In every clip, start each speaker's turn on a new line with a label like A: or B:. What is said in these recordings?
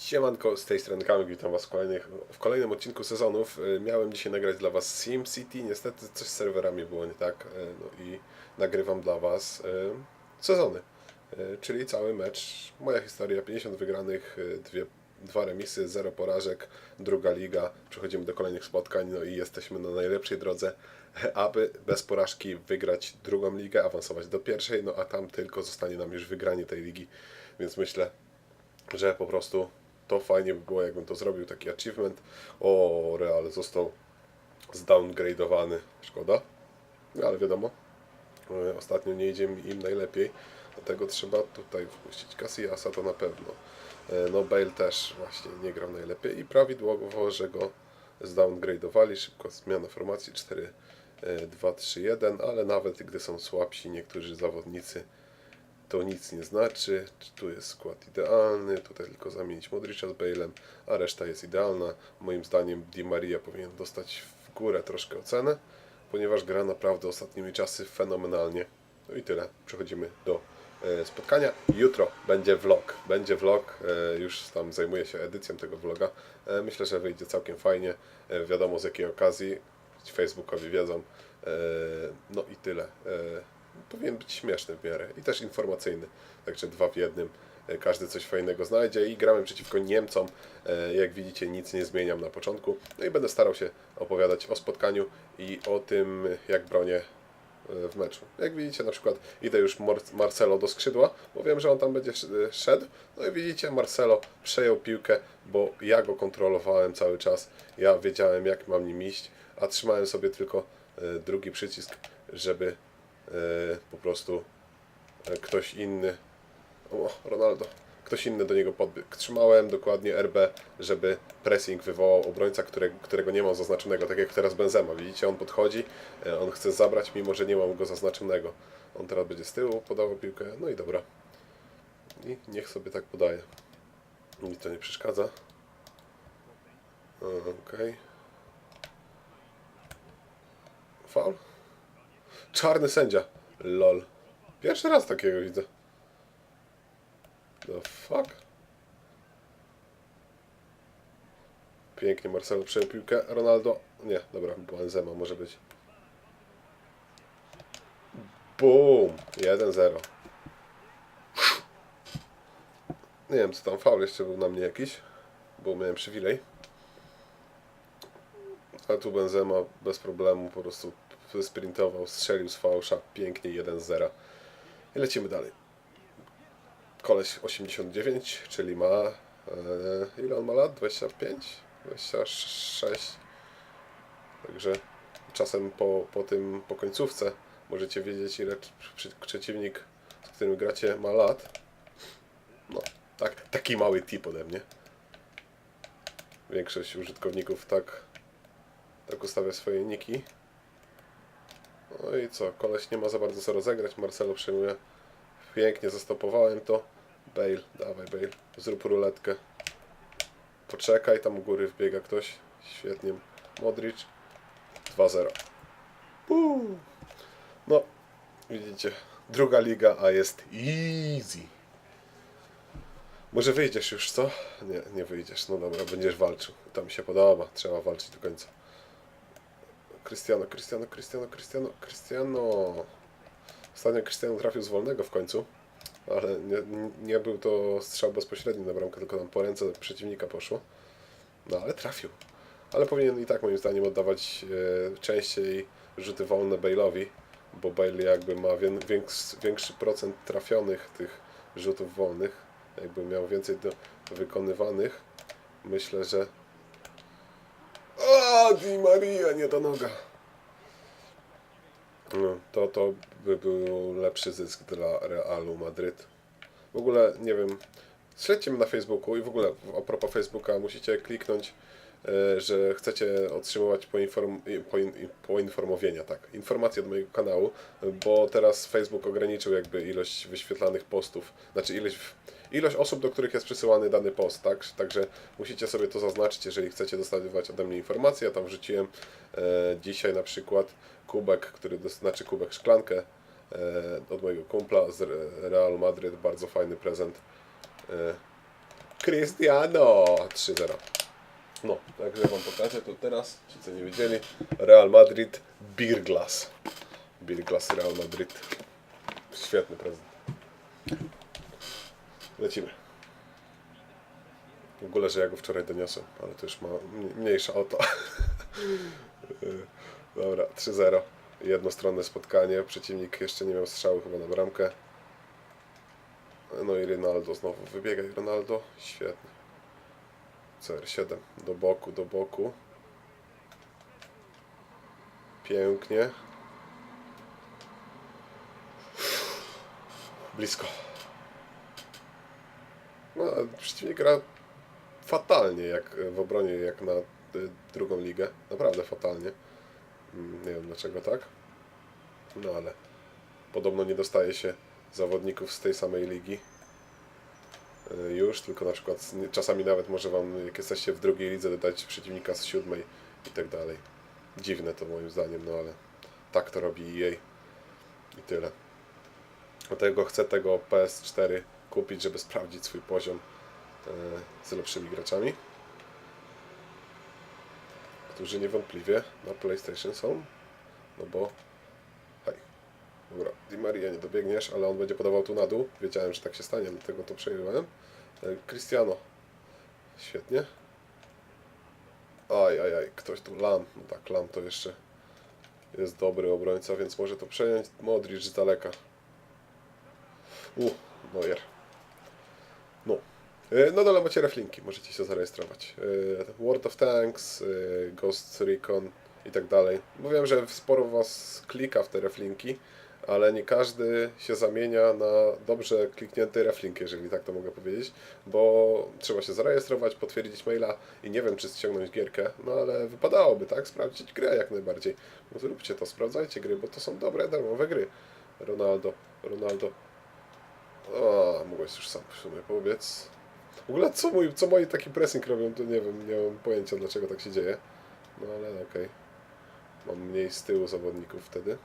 A: Siemanko, z tej strony Kamil, witam Was w, kolejnych, w kolejnym odcinku sezonów. Y, Miałem dzisiaj nagrać dla Was Sim City, niestety coś z serwerami było nie tak, y, no i nagrywam dla Was y, sezony, czyli cały mecz. Moja historia, 50 wygranych, dwie, dwa remisy, 0 porażek, druga liga, przechodzimy do kolejnych spotkań, no i jesteśmy na najlepszej drodze, aby bez porażki wygrać drugą ligę, awansować do pierwszej, no a tam tylko zostanie nam już wygranie tej ligi, więc myślę, że po prostu to fajnie by było, jakbym to zrobił, taki achievement. O, Real został zdowngrade'owany. Szkoda, no, ale wiadomo, e, ostatnio nie idzie im najlepiej, dlatego trzeba tutaj wpuścić Casillasa, to na pewno. E, No Bale też właśnie nie grał najlepiej i prawidłowo, że go zdowngrade'owali, szybko zmiana formacji 4 2 3 1, ale nawet gdy są słabsi niektórzy zawodnicy, to nic nie znaczy. Tu jest skład idealny, tutaj tylko zamienić Modricza z Bale'em, a reszta jest idealna. Moim zdaniem Di Maria powinien dostać w górę troszkę ocenę, ponieważ gra naprawdę ostatnimi czasy fenomenalnie. No i tyle. Przechodzimy do e, spotkania. Jutro będzie vlog. Będzie vlog, e, już tam zajmuję się edycją tego vloga. E, myślę, że wyjdzie całkiem fajnie. Wiadomo z jakiej okazji. Facebookowi wiedzą. No i tyle. Powinien być śmieszny w miarę i też informacyjny. Także dwa w jednym. E, Każdy coś fajnego znajdzie i gramy przeciwko Niemcom. E, Jak widzicie, nic nie zmieniam na początku. No i będę starał się opowiadać o spotkaniu i o tym, jak bronię e, w meczu. Jak widzicie, na przykład idę już Marcelo do skrzydła, bo wiem, że on tam będzie sz- szedł. No i widzicie, Marcelo przejął piłkę, bo ja go kontrolowałem cały czas. Ja wiedziałem, jak mam nim iść, a trzymałem sobie tylko drugi przycisk, żeby po prostu e, ktoś inny, o, Ronaldo, ktoś inny do niego podbiegł. Trzymałem dokładnie RB, żeby pressing wywołał obrońca, które, którego nie mam zaznaczonego, tak jak teraz Benzema. Widzicie, on podchodzi, e, on chce zabrać, mimo że nie mam go zaznaczonego. On teraz będzie z tyłu podawał piłkę, no i dobra. I niech sobie tak podaje. Mi to nie przeszkadza. E, Okej. Faul? Czarny sędzia. Lol. Pierwszy raz takiego widzę. The fuck? Pięknie Marcelo przejął piłkę. Ronaldo. Nie, dobra, Benzema może być. Boom! 1-0. Nie wiem co tam, faul jeszcze był na mnie jakiś, bo miałem przywilej. A tu Benzema bez problemu po prostu sprintował, strzelił z fałsza, pięknie 1-0. I lecimy dalej. Koleś 89, czyli ma... E, ile on ma lat? 25? 26? Także czasem po, po tym, po końcówce możecie wiedzieć ile przeciwnik, z którym gracie ma lat. No, tak, taki mały tip ode mnie. Większość użytkowników tak, tak ustawia swoje niki. No i co, koleś nie ma za bardzo co rozegrać, Marcelo przejmuje. Pięknie zastopowałem to. Bale, dawaj Bale, zrób ruletkę. Poczekaj, tam u góry wbiega ktoś. Świetnie. Modric. 2-0. Uuu. No, widzicie, druga liga, a jest easy. Może wyjdziesz już, co? Nie, nie wyjdziesz. No dobra, będziesz walczył. To mi się podoba. Trzeba walczyć do końca. Cristiano, Cristiano, Cristiano, Cristiano, Cristiano. Ostatnio Cristiano trafił z wolnego w końcu, ale nie, nie był to strzał bezpośredni na bramkę, tylko tam po ręce przeciwnika poszło. No ale trafił. Ale powinien i tak moim zdaniem oddawać e, częściej rzuty wolne Bale'owi, bo Bale jakby ma wię, większy, większy procent trafionych tych rzutów wolnych, jakby miał więcej do wykonywanych. Myślę, że o, Di Maria, nie ta noga. No, to, to by był lepszy zysk dla Realu Madryt. W ogóle, nie wiem, śledźcie mnie na Facebooku i w ogóle a propos Facebooka musicie kliknąć, że chcecie otrzymywać poinform, poin, poinformowienia, tak, informacje do mojego kanału, bo teraz Facebook ograniczył jakby ilość wyświetlanych postów, znaczy ilość, ilość osób, do których jest przesyłany dany post, tak, także musicie sobie to zaznaczyć, jeżeli chcecie dostawać ode mnie informacje, ja tam wrzuciłem e, dzisiaj na przykład kubek, który, znaczy kubek szklankę e, od mojego kumpla z Re- Real Madryt, bardzo fajny prezent. E, Cristiano 3-0. No, także wam pokażę to teraz, ci co nie wiedzieli. Real Madrid, Beer Glass. Beer Glass Real Madrid. Świetny prezent. Lecimy. W ogóle, że ja go wczoraj doniosłem, ale to już ma mniejsza o to. Dobra, 3-0. Jednostronne spotkanie. Przeciwnik jeszcze nie miał strzału chyba na bramkę. No i Ronaldo znowu. Wybiegaj Ronaldo. Świetnie. CR7 do boku, do boku. Pięknie. Blisko. No, przeciwnik gra fatalnie jak w obronie, jak na y, drugą ligę. Naprawdę fatalnie. Mm, Nie wiem dlaczego tak. No ale podobno nie dostaje się zawodników z tej samej ligi już, tylko na przykład czasami nawet może Wam, jak jesteście w drugiej lidze, dodać przeciwnika z siódmej i tak dalej. Dziwne to moim zdaniem, no ale tak to robi EA i tyle. Dlatego chcę tego PS4 kupić, żeby sprawdzić swój poziom y, z lepszymi graczami, którzy niewątpliwie na PlayStation są, no bo Dobra, Di Maria nie dobiegniesz, ale on będzie podawał tu na dół. Wiedziałem, że tak się stanie, dlatego to przejęłem. E, Cristiano. Świetnie. Aj, aj, aj, ktoś tu, Lam. No tak, Lam to jeszcze jest dobry obrońca, więc może to przejąć Modric z daleka. U, Neuer. No. Na dole macie reflinki, możecie się zarejestrować. E, World of Tanks, e, Ghost Recon i tak dalej. Mówiłem, że sporo Was klika w te reflinki, ale nie każdy się zamienia na dobrze kliknięty reflink, jeżeli tak to mogę powiedzieć, bo trzeba się zarejestrować, potwierdzić maila i nie wiem, czy ściągnąć gierkę, no ale wypadałoby, tak? Sprawdzić grę jak najbardziej. No zróbcie to, sprawdzajcie gry, bo to są dobre, darmowe gry. Ronaldo, Ronaldo. O, mogłeś już sam w sumie powiedz. W ogóle co, mój, co moi taki pressing robią, to nie wiem, nie mam pojęcia dlaczego tak się dzieje. No ale okej. Mam mniej z tyłu zawodników wtedy.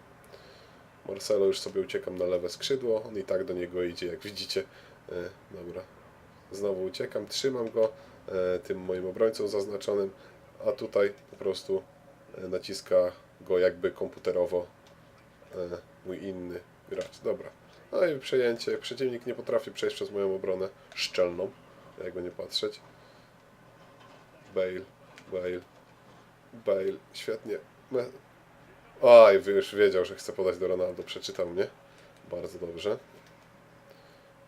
A: Marcelo już sobie uciekam na lewe skrzydło, on i tak do niego idzie, jak widzicie. E, dobra. Znowu uciekam, trzymam go e, tym moim obrońcą zaznaczonym, a tutaj po prostu e, naciska go jakby komputerowo mój inny gracz. Dobra. No i przejęcie. Przeciwnik nie potrafi przejść przez moją obronę szczelną, jakby nie patrzeć. Bale, Bale, Bale, świetnie. Oj, już wiedział, że chce podać do Ronaldo, przeczytał mnie. Bardzo dobrze.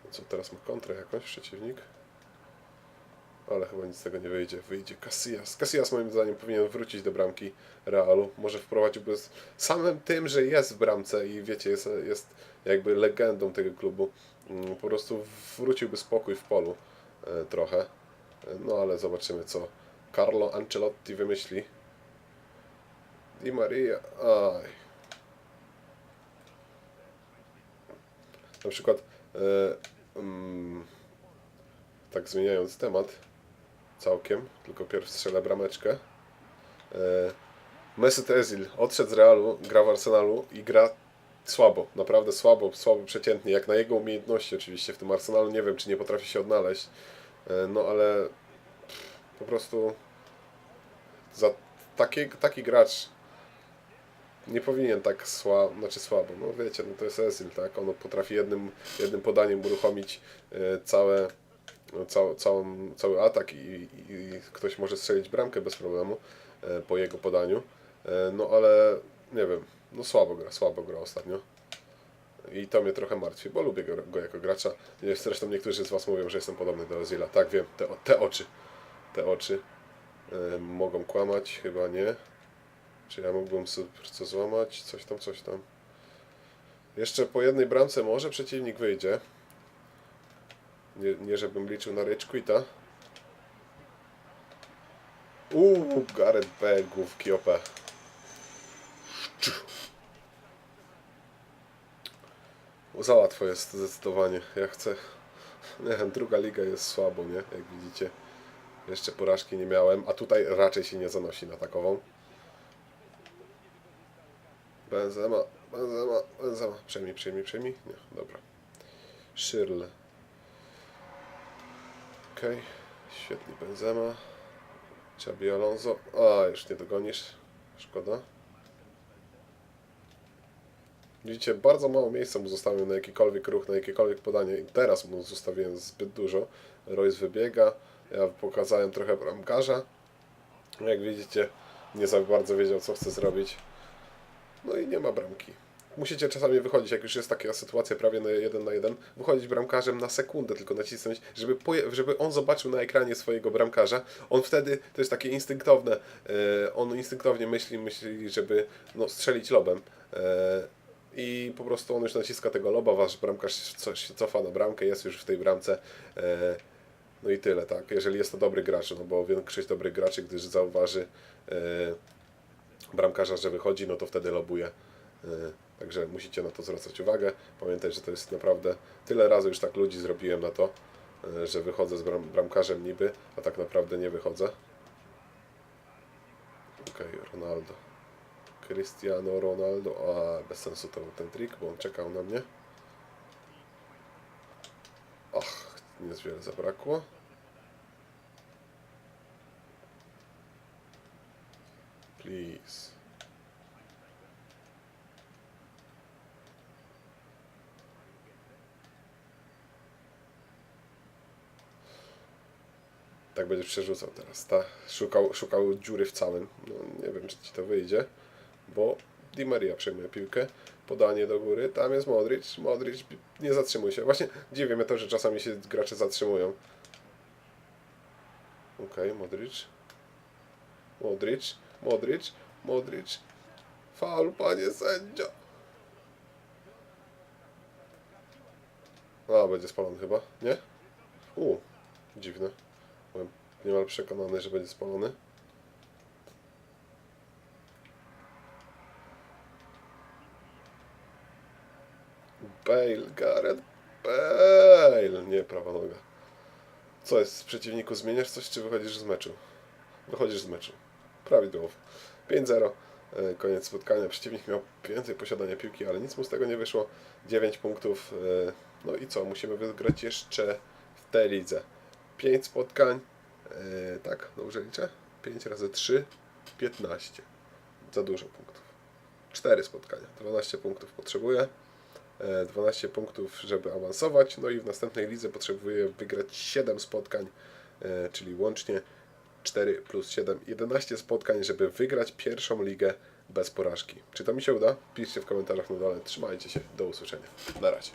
A: No co, teraz ma kontrę jakąś przeciwnik? Ale chyba nic z tego nie wyjdzie. Wyjdzie Casillas. Casillas moim zdaniem powinien wrócić do bramki Realu. Może wprowadziłby z samym tym, że jest w bramce i wiecie, jest, jest jakby legendą tego klubu. mm, Po prostu wróciłby spokój w polu e, trochę. No ale zobaczymy, co Carlo Ancelotti wymyśli. Di Maria. Aj. Na przykład, e, mm, tak zmieniając temat całkiem, tylko pierw strzelę brameczkę. E, Mesut odszedł z Realu, gra w Arsenalu i gra słabo, naprawdę słabo, słabo przeciętnie, jak na jego umiejętności oczywiście w tym Arsenalu. Nie wiem, czy nie potrafi się odnaleźć, e, no ale po prostu za taki, taki gracz nie powinien tak słabo, znaczy słabo, no wiecie, no to jest Ezil, tak? On potrafi jednym, jednym podaniem uruchomić e, całe, no, cał, całą, cały atak i, i, ktoś może strzelić bramkę bez problemu e, po jego podaniu. E, no ale nie wiem, no słabo gra, słabo gra ostatnio. I to mnie trochę martwi, bo lubię go, go jako gracza. Zresztą niektórzy z Was mówią, że jestem podobny do Ezila. Tak, wiem, te, te oczy, te oczy mogą kłamać, chyba nie. Czy ja mógłbym co złamać? Coś tam, coś tam. Jeszcze po jednej bramce może przeciwnik wyjdzie. Nie, nie żebym liczył na rage quita. Uuu, Gareth Bale, główki OP. Za łatwo jest zdecydowanie. Ja chcę... Nie wiem, druga liga jest słabo, nie? Jak widzicie. Jeszcze porażki nie miałem, a tutaj raczej się nie zanosi na takową. Benzema, Benzema, Benzema. Przejmij, przejmij, przejmij. Nie, dobra. Shirley. Okej. Świetnie Benzema. Xabi Alonso. A, już nie dogonisz. Szkoda. Widzicie, bardzo mało miejsca mu zostawiłem na jakikolwiek ruch, na jakiekolwiek podanie i teraz mu zostawiłem zbyt dużo. Royce wybiega, ja pokazałem trochę bramkarza. Jak widzicie, nie za bardzo wiedział, co chce zrobić. No i nie ma bramki. Musicie czasami wychodzić, jak już jest taka sytuacja prawie na jeden na jeden, wychodzić bramkarzem na sekundę, tylko nacisnąć, żeby, żeby on zobaczył na ekranie swojego bramkarza. On wtedy, to jest takie instynktowne, e, on instynktownie myśli, myśli, żeby no, strzelić lobem. E, I po prostu on już naciska tego loba, wasz bramkarz co- się cofa na bramkę, jest już w tej bramce. E, no i tyle, tak. Jeżeli jest to dobry gracz, no bo większość dobrych graczy, gdyż zauważy bramkarza, że wychodzi, no to wtedy lobuje. E, Także musicie na to zwracać uwagę. Pamiętaj, że to jest naprawdę tyle razy już tak ludzi zrobiłem na to, e, że wychodzę z bram, bramkarzem niby, a tak naprawdę nie wychodzę. Okej, Ronaldo. Cristiano Ronaldo. A, bez sensu to ten trik, bo on czekał na mnie. Ach, nic wiele zabrakło. Please. Tak będziesz przerzucał teraz, ta? Szukał, szukał dziury w całym. No, nie wiem, czy ci to wyjdzie, bo Di Maria przejmuje piłkę. Podanie do góry, tam jest Modric. Modric nie zatrzymuje się. Właśnie dziwi mnie to, że czasami się gracze zatrzymują. Okej, Modric. Modric, Modric, Modric. Faul, panie sędzio. A, będzie spalony chyba, nie? U, dziwne. Byłem niemal przekonany, że będzie spalony. Bale, Gareth Bale. Nie, prawa noga. Co jest, przeciwniku, zmieniasz coś, czy wychodzisz z meczu? Wychodzisz z meczu. Prawidłowo. 5-0. e, Koniec spotkania. Przeciwnik miał więcej posiadania piłki, ale nic mu z tego nie wyszło. 9 punktów. e, No i co? Musimy wygrać jeszcze w tej lidze. 5 spotkań. e, Tak, dobrze liczę? 5 razy 3, 15. Za dużo punktów. 4 spotkania. 12 punktów potrzebuję. E, 12 punktów, żeby awansować. No i w następnej lidze potrzebuję wygrać 7 spotkań, czyli łącznie 4 plus 7, 11 spotkań, żeby wygrać pierwszą ligę bez porażki. Czy to mi się uda? Piszcie w komentarzach na dole. Trzymajcie się. Do usłyszenia. Na razie.